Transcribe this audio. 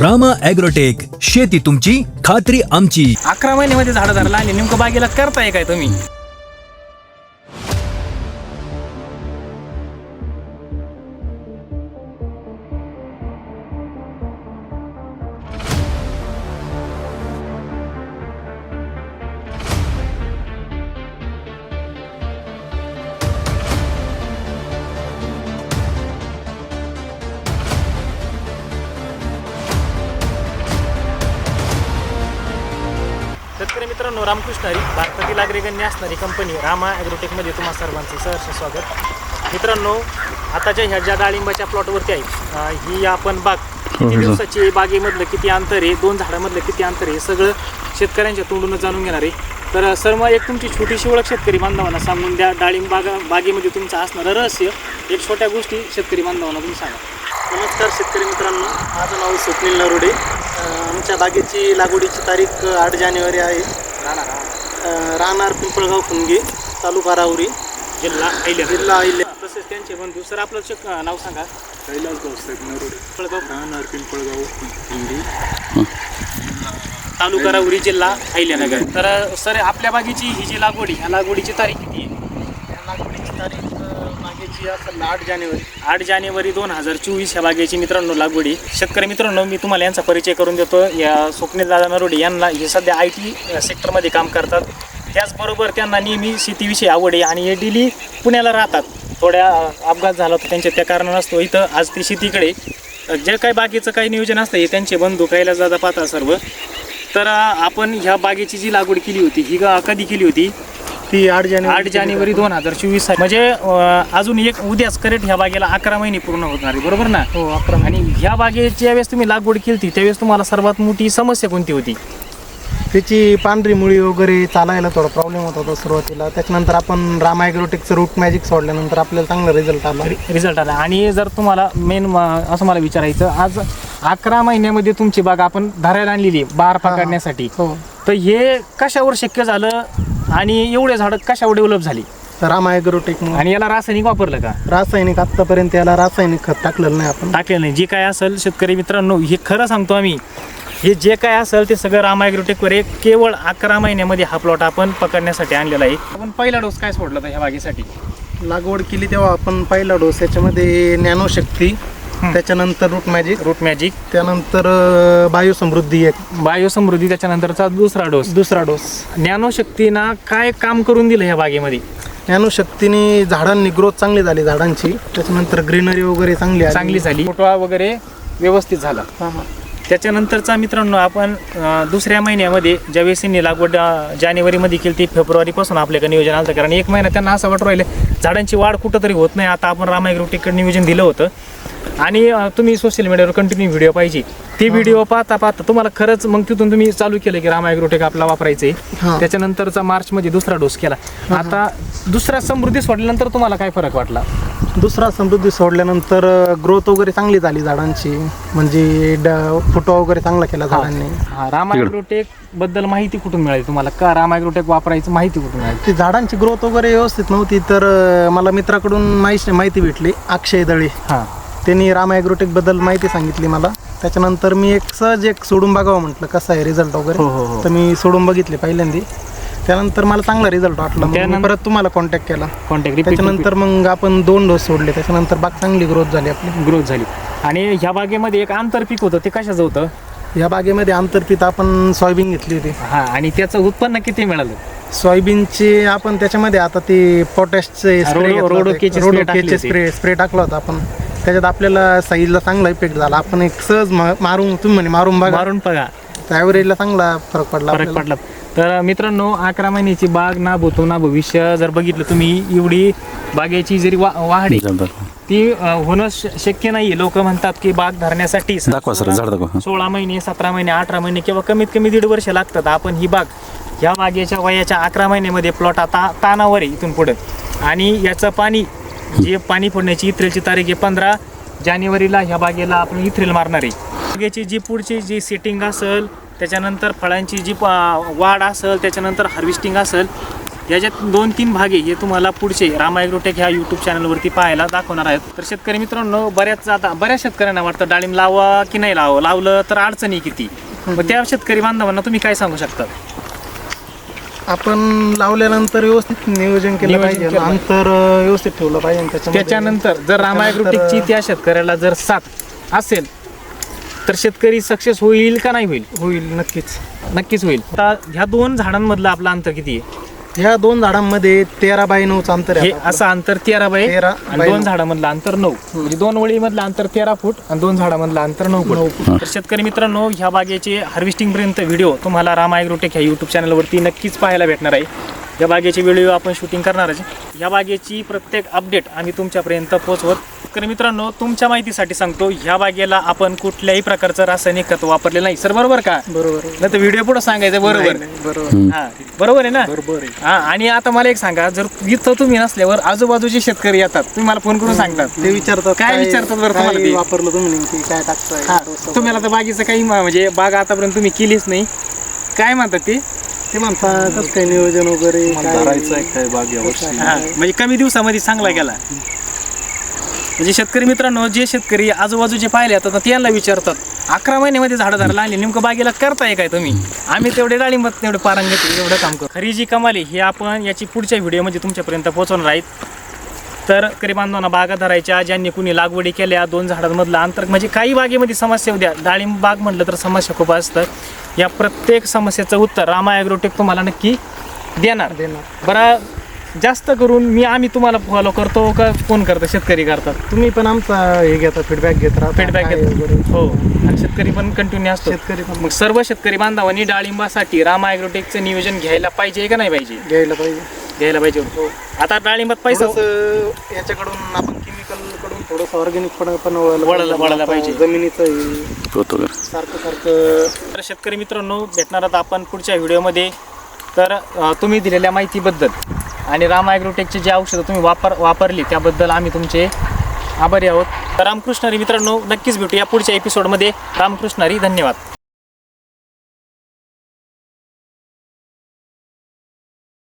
Rama agrotech शेती तुमची खात्री आमची. अकरा महिन्यामध्ये झाडं धरला आणि नेमकं बागेला करताय काय तुम्ही? मित्रांनो रामकृष्ण हरी भारतातील अग्रगण्य असणारी कंपनी रामा ॲग्रोटेकमध्ये तुम्हा सर्वांचं सहर्ष स्वागत. मित्रांनो आताच्या ह्या ज्या डाळिंबाच्या प्लॉटवरती आहे ही आपण बाग किती दिवसाची आहे, बागेमधलं किती अंतर आहे? दोन झाडामधलं किती अंतर आहे? हे सगळं शेतकऱ्यांच्या तोंडूनच जाणून घेणार आहे. तर सर मग एक तुमची छोटीशी ओळख शेतकरी बांधवांना सांगून द्या. डाळिंब बागा बागेमध्ये तुमचं असणारं रहस्य एक छोट्या गोष्टी शेतकरी बांधवांना तुम्ही सांगा. नमस्कार शेतकरी मित्रांनो माझं नाव स्वप्नील नरोडे. आमच्या बागेची लागवडीची तारीख आठ जानेवारी आहे. अं, राहणार पिंपळगाव खुनगे तालुका राहुरी. जिल्हा अहिल्या. जिल्हा अहिल्या. तसेच त्यांचे बंधू सर आपलं चेक नाव सांगा. कैलास भाऊसाहेब नरोडे. पिंपळगाव. राहणार पिंपळगाव हिंदी तालुका राहुरी जिल्हा अहिल्यानगर तर सर आपल्या बागेची ही जी लागवडी ह्या लागवडीची तारीख किती आहे? या लागवडीची तारीख बागेची असं आठ जानेवारी. आठ जानेवारी दोन हजार चोवीस ह्या बागेची मित्रांनो लागवडी. शेतकरी मित्रांनो मी तुम्हाला यांचा परिचय करून देतो. या स्वप्नील दादा नरोडे यांना हे सध्या आय टी सेक्टरमध्ये काम करतात. त्याचबरोबर त्यांना नेहमी शेतीविषयी आवड आहे आणि हे डेली पुण्याला राहतात. थोड्या अपघात झाला होता त्यांच्या त्या कारणास्तव इथं आज ते शेतीकडे जे काही बागेचं काही नियोजन असतं हे त्यांचे बंधू कैलास दादा पाहतात सर्व. तर आपण ह्या बागेची जी लागवड केली होती ही ग- कधी केली होती? ती आठ जानेवारी आठ जानेवारी दोन हजार चोवीस म्हणजे अं, अजून एक उद्याच करेक्ट ह्या बागेला अकरा महिने पूर्ण होणार आहे बरोबर ना? हो अकरा आणि ह्या बागेची ज्यावेळेस तुम्ही लागवड केली होती त्यावेळेस तुम्हाला सर्वात मोठी समस्या कोणती होती? त्याची पांढरी मुळी वगैरे चालायला थोडा प्रॉब्लेम होत होता सुरुवातीला. त्याच्यानंतर आपण राम ॲग्रोटेकचं रूट मॅजिक सोडल्यानंतर आपल्याला चांगला रिझल्ट आला. रिझल्ट आला. आणि जर तुम्हाला मेन असं मला विचारायचं आज अकरा महिन्यामध्ये तुमची बाग आपण धरायला आणलेली आहे, बार पकडण्यासाठी. हो. तर हे कशावर शक्य झालं? आणि एवढे झाडं कशावर डेव्हलप झाली? राम ॲग्रोटेक आणि याला रासायनिक वापरलं का? रासायनिक आत्तापर्यंत याला रासायनिक खत टाकलेलं नाही आपण. टाकलेलं नाही. जे काय असेल शेतकरी मित्रांनो हे खरं सांगतो आम्ही. हे जे काय असेल ते सगळं रामायग्रोटेकवर एक केवळ अकरा महिन्यामध्ये हा प्लॉट आपण पकडण्यासाठी आणलेला आहे. आपण पहिला डोस काय सोडला होता ह्या बागेसाठी? लागवड केली तेव्हा आपण पहिला डोस याच्यामध्ये ज्ञानोशक्ती त्याच्यानंतर रूट मॅजिक रूट मॅजिक त्यानंतर बायोसमृद्धी एक. बायोसमृद्धी त्याच्यानंतरचा दुसरा डोस दुसरा डोस ज्ञानोशक्तीनं काय काम करून दिलं ह्या बागेमध्ये? ज्ञानोशक्तीने झाडांनी ग्रोथ चांगली झाली झाडांची. त्याच्यानंतर ग्रीनरी वगैरे चांगली. चांगली झाली. फोटो वगैरे व्यवस्थित झाला. त्याच्यानंतरचा मित्रांनो आपण दुसऱ्या महिन्यामध्ये ज्यावेळेस यांनी लागवड जानेवारीमध्ये केली ती फेब्रुवारीपासून आपल्याकडे नियोजन आलं. कारण एक महिना त्यांना असं वाटू राहिलं झाडांची वाढ कुठंतरी होत नाही. आता आपण रामायग्रोटेकडे नियोजन दिलं होतं. आणि अं, तुम्ही सोशल मीडियावर कंटिन्यू व्हिडिओ पाहिजे. ते व्हिडिओ पाहता पाहता तुम्हाला खरंच मग तिथून तुम्ही चालू केलं की रामायग्रोटेक आपला वापरायचं. आहे हा. त्याच्यानंतरचा मार्चमध्ये दुसरा डोस केला. आता दुसरा समृद्धी सोडल्यानंतर तुम्हाला काय फरक वाटला? दुसरा समृद्धी सोडल्यानंतर ग्रोथ वगैरे चांगली झाली झाडांची. म्हणजे ड- फुटवा वगैरे चांगला केला झाडांनी. हा रामायग्रोटेकबद्दल माहिती कुठून मिळाली तुम्हाला? का रामायग्रोटेक वापरायचं माहिती कुठून मिळाली? ती झाडांची ग्रोथ वगैरे व्यवस्थित नव्हती तर अं, मला मित्राकडून माहिती माहिती भेटली. अक्षय दळे. हां. त्यांनी राम ॲग्रोटेकबद्दल माहिती सांगितली मला. त्याच्यानंतर मी एक सहज एक सोडून बघावं म्हटलं कसं आहे रिझल्ट हो, हो, वगैरे हो. तर मी सोडून बघितले पहिल्यांदी. त्यानंतर मला चांगला रिझल्ट वाटला. मग मी त्यानंतर- परत तुम्हाला कॉन्टॅक्ट केला. कॉन्टॅक्ट त्याच्यानंतर मग आपण दोन डोस सोडले. त्याच्यानंतर बाग चांगली ग्रोथ झाली आपली. ग्रोथ झाली. आणि ह्या बागेमध्ये एक आंतरपीक होतं ते कशाचं होतं? या बागेमध्ये आंतरपीत आपण सोयाबीन घेतली होती. हा आणि त्याचं उत्पन्न किती मिळालं? सोयाबीनचे आपण त्याच्यामध्ये आता ते पोटॅशचे रोडो- रोडोकेचे spray टाकले होते. स्प्रे स्प्रे टाकला होता आपण. त्याच्यात आपल्याला साईजला चांगला इफेक्ट झाला. आपण एक सहज मा- मारून तुम्ही म्हणे मारून बघा. मारून बघा. ॲव्हरेजला चांगला फरक पडला फरक आपल्याला. पडला. तर मित्रांनो अकरा महिन्याची बाग ना भूतो ना भविष्य जर बघितलं तुम्ही एवढी बागेची जरी वा वाढ आहे, ती अं, होणं श- शक्य नाही लोक म्हणतात की बाग धरण्यासाठी स- दाखवा सर, झाड दाखवा. सोळा महिने सतरा महिने अठरा महिने किंवा कमीत कमी दीड वर्ष लागतात. आपण ही बाग ह्या बागेच्या वयाच्या अकरा महिन्यामध्ये प्लॉट आता तानावर आहे इथून पुढे. आणि याचं पाणी जे पाणी फोडण्याची इथ्रेलची तारीख आहे पंधरा जानेवारीला ह्या बागेला आपण इथ्रेल मारणार आहे. बागेची जी पुढची जी सेटिंग असेल त्याच्यानंतर फळांची जी वाढ असेल त्याच्यानंतर हार्वेस्टिंग असेल याच्यात दोन तीन भागे हे तुम्हाला पुढचे रामायग्रोटेक ह्या यूट्यूब चॅनलवरती पाहायला दाखवणार आहेत. तर शेतकरी मित्रांनो बऱ्याच आता बऱ्याच शेतकऱ्यांना वाटतं डाळिंब लावा की नाही लावा? लावलं तर अडचणी किती? मग त्या शेतकरी बांधवांना तुम्ही काय सांगू शकता? आपण लावल्यानंतर व्यवस्थित नियोजन केलं नियोजन पाहिजे केलं पाहिजे. अंतर अं, व्यवस्थित ठेवलं पाहिजे त्याच्यामध्ये. त्याच्यानंतर जर रामा ॲग्रोटेकची त्या शेतकऱ्याला जर साथ असेल तर शेतकरी सक्सेस होईल का नाही होईल होईल नक्कीच नक्कीच होईल आता ह्या दोन झाडांमधलं आपलं अंतर किती आहे ह्या दोन झाडांमध्ये तेरा बाय नऊचं अंतर हे आहे असं अंतर तेरा बाय तेरा आणि बाय दोन नऊ. झाडामधलं अंतर नऊ. म्हणजे दोन वळीमधलं अंतर तेरा फूट आणि दोन झाडामधलं अंतर नऊ फूट. तर शेतकरी मित्रांनो ह्या बागेचे हार्वेस्टिंग पर्यंत व्हिडिओ तुम्हाला राम ॲग्रोटेक ह्या युट्यूब चॅनलवरती नक्कीच पाहायला भेटणार आहे. या बागेचे व्हिडिओ आपण शूटिंग करणारच आहे. या बागेची प्रत्येक अपडेट आम्ही तुमच्यापर्यंत पोहोचवत तर मित्रांनो तुमच्या माहितीसाठी सांगतो ह्या बागेला आपण कुठल्याही प्रकारचं रासायनिक खत वापरलेलं नाही. सर बरोबर का? बरोबर. नाही तर व्हिडिओ पुढे सांगायचं बरोबर. बरोबर. हा बरोबर आहे ना? बरोबर आहे. हा आणि आता मला एक सांगा जर इथं तुम्ही नसल्यावर आजूबाजूचे शेतकरी येतात तुम्ही मला फोन करून सांगतात ते विचारतात काय विचारतात बरं तुम्हाला ते? वापरलं तुम्ही नेमकी? काय टाकताय? हा? तुम्हाला तर बागेचं काही म- म्हणजे बाग आतापर्यंत तुम्ही केलीच नाही. काय म्हणतात ते? ते म्हणतात कसं काय नियोजन वगैरे काय? धरायचं आहे काय बाग यावर्षी हा म्हणजे कमी दिवसामध्ये चांगला गेला म्हणजे शेतकरी मित्रांनो जे शेतकरी आजूबाजूचे पाहिले आता त्यांना विचारतात अकरा महिन्यामध्ये झाडं धरायला आणली नेमकं बागेला करताय काय तुम्ही? आम्ही तेवढे डाळिंबात तेवढे पारंगत आहे, एवढं काम करू. खरी जी कमाली हे आपण याची पुढच्या व्हिडिओमध्ये तुमच्यापर्यंत पोहोचवणार आहेत. तर शेतकरी बांधवांना बागा धरायच्या ज्यांनी कुणी लागवडी केल्या दोन झाडांमधलं अंतर म्हणजे काही बागेमध्ये समस्या उद्या डाळिंब बाग म्हटलं तर समस्या खूप असतात. या प्रत्येक समस्येचं उत्तर रामा ॲग्रोटेक तुम्हाला नक्की देणार. देणार. बरं जास्त करून मी आम्ही तुम्हाला फॉलो करतो का फोन करतो? शेतकरी करतात. तुम्ही पण आमचा हे घेता फीडबॅक घेत राहता फीडबॅक. घेतो हो. आणि शेतकरी पण कंटिन्यू असतो. शेतकरी पण मग सर्व शेतकरी बांधवांनी डाळिंबासाठी रामा ॲग्रोटेकचं नियोजन घ्यायला पाहिजे का नाही पाहिजे? घ्यायला पाहिजे. घ्यायला पाहिजे. आता डाळिंबात पैसा थोडंसं याच्याकडून आपण केमिकलकडून थोडंसं ऑर्गॅनिक पण पण वळायला वळायला- पाहिजे. जमिनीचं हे सारखं सारखं तर शेतकरी मित्रांनो भेटणार आहोत आपण पुढच्या व्हिडिओमध्ये तर अ, तुम्ही दिलेल्या माहितीबद्दल. आणि राम ॲग्रोटेकचे जे औषधं तुम्ही वापर वापरली त्याबद्दल आम्ही तुमचे आभारी आहोत. तर रामकृष्णारी मित्रांनो नक्कीच भेटू या पुढच्या एपिसोडमध्ये रामकृष्णारी धन्यवाद.